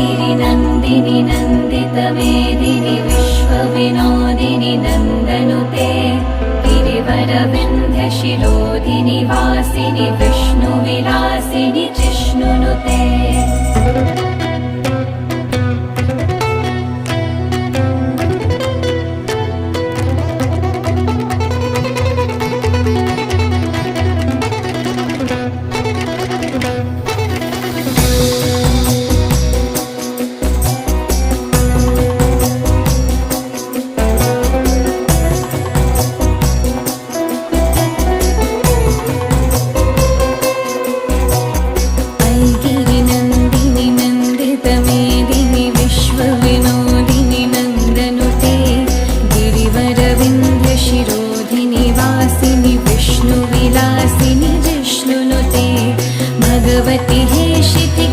गिरिनन्दिनि नन्दितमेदिनि विश्वविनोदिनि नन्दनुते गिरिवरविन्ध्यशिरोधिनि वासिनि विष्णुविलासिनि जिष्णुनुते शिरोधिनि वासिनि विष्णुविलासिनि विष्णुनुते भगवति हे शिति